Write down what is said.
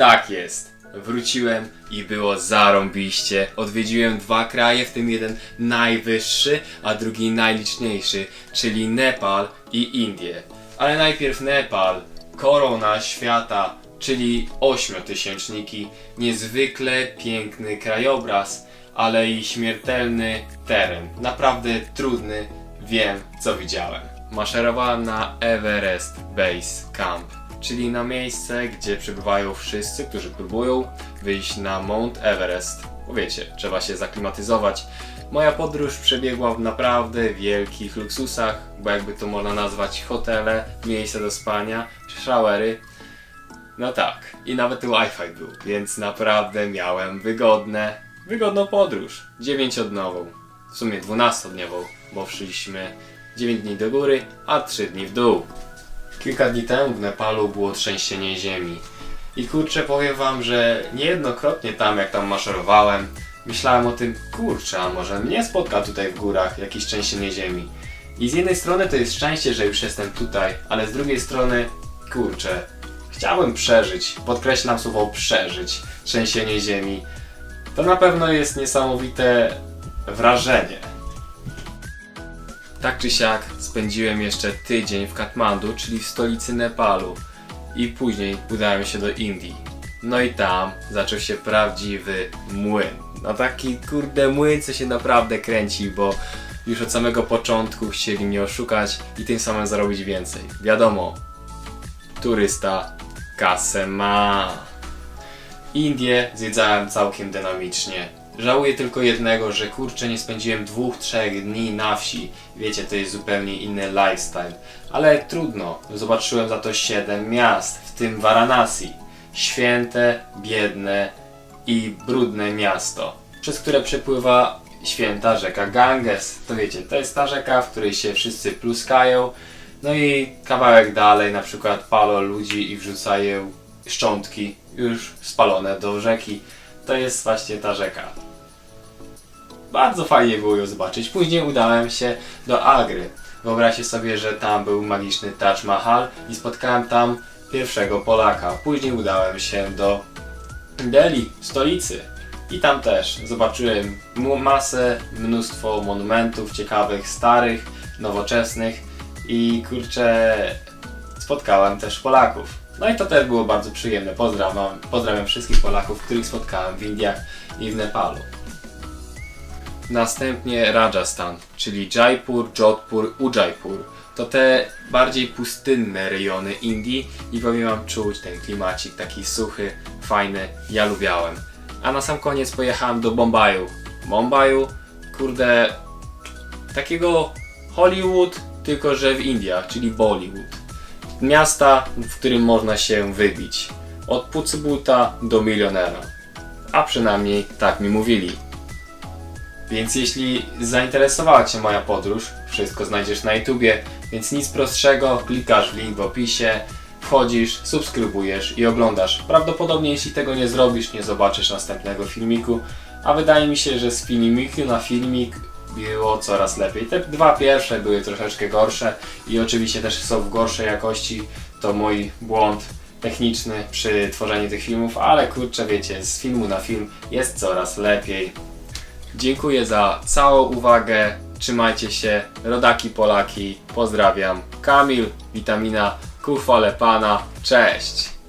Tak jest. Wróciłem i było zarąbiście. Odwiedziłem dwa kraje, w tym jeden najwyższy, a drugi najliczniejszy, czyli Nepal i Indie. Ale najpierw Nepal, korona świata, czyli ośmiotysięczniki, niezwykle piękny krajobraz, ale i śmiertelny teren. Naprawdę trudny, wiem co widziałem. Maszerowałem na Everest Base Camp, czyli na miejsce, gdzie przybywają wszyscy, którzy próbują wyjść na Mount Everest. Bo wiecie, trzeba się zaklimatyzować. Moja podróż przebiegła w naprawdę wielkich luksusach, bo jakby to można nazwać hotele, miejsca do spania, showery. No tak, i nawet Wi-Fi był, więc naprawdę miałem wygodne, wygodną podróż. 9-dniową, w sumie 12-dniową, bo szliśmy 9 dni do góry, a 3 dni w dół. Kilka dni temu w Nepalu było trzęsienie ziemi. I kurczę, powiem wam, że niejednokrotnie tam, jak tam maszerowałem, myślałem o tym, kurczę, a może mnie spotka tutaj w górach jakieś trzęsienie ziemi. I z jednej strony to jest szczęście, że już jestem tutaj, ale z drugiej strony, kurczę, chciałem przeżyć, podkreślam słowo przeżyć, trzęsienie ziemi. To na pewno jest niesamowite wrażenie. Tak czy siak spędziłem jeszcze tydzień w Katmandu, czyli w stolicy Nepalu i później udałem się do Indii. No i tam zaczął się prawdziwy młyn. No taki kurde młyn, co się naprawdę kręci, bo już od samego początku chcieli mnie oszukać i tym samym zarobić więcej. Wiadomo, turysta kasę ma. Indie zwiedzałem całkiem dynamicznie. Żałuję tylko jednego, że kurczę nie spędziłem dwóch, trzech dni na wsi. Wiecie, to jest zupełnie inny lifestyle. Ale trudno, zobaczyłem za to siedem miast, w tym Varanasi. Święte, biedne i brudne miasto, przez które przepływa święta rzeka Ganges. To wiecie, to jest ta rzeka, w której się wszyscy pluskają. No i kawałek dalej na przykład palą ludzi i wrzucają szczątki już spalone do rzeki. To jest właśnie ta rzeka. Bardzo fajnie było ją zobaczyć. Później udałem się do Agry. Wyobraźcie sobie, że tam był magiczny Taj Mahal i spotkałem tam pierwszego Polaka. Później udałem się do Delhi, stolicy. I tam też zobaczyłem masę, mnóstwo monumentów ciekawych, starych, nowoczesnych i kurczę spotkałem też Polaków. No i to też było bardzo przyjemne. Pozdrawiam, pozdrawiam wszystkich Polaków, których spotkałem w Indiach i w Nepalu. Następnie Rajasthan, czyli Jaipur, Jodhpur, Ujaipur. To te bardziej pustynne rejony Indii i powiem wam czuć ten klimacik taki suchy, fajny, ja lubiałem. A na sam koniec pojechałem do Bombaju. Bombaju, kurde, takiego Hollywood, tylko że w Indiach, czyli Bollywood. Miasta, w którym można się wybić. Od pucybuta do milionera. A przynajmniej tak mi mówili. Więc jeśli zainteresowała Cię moja podróż, wszystko znajdziesz na YouTubie, więc nic prostszego, klikasz w link w opisie, wchodzisz, subskrybujesz i oglądasz. Prawdopodobnie jeśli tego nie zrobisz, nie zobaczysz następnego filmiku, a wydaje mi się, że z filmiku na filmik było coraz lepiej. Te dwa pierwsze były troszeczkę gorsze i oczywiście też są w gorszej jakości, to mój błąd techniczny przy tworzeniu tych filmów, ale kurczę wiecie, z filmu na film jest coraz lepiej. Dziękuję za całą uwagę. Trzymajcie się, rodaki Polaki. Pozdrawiam. Kamil, witamina ku chwale Pana. Cześć!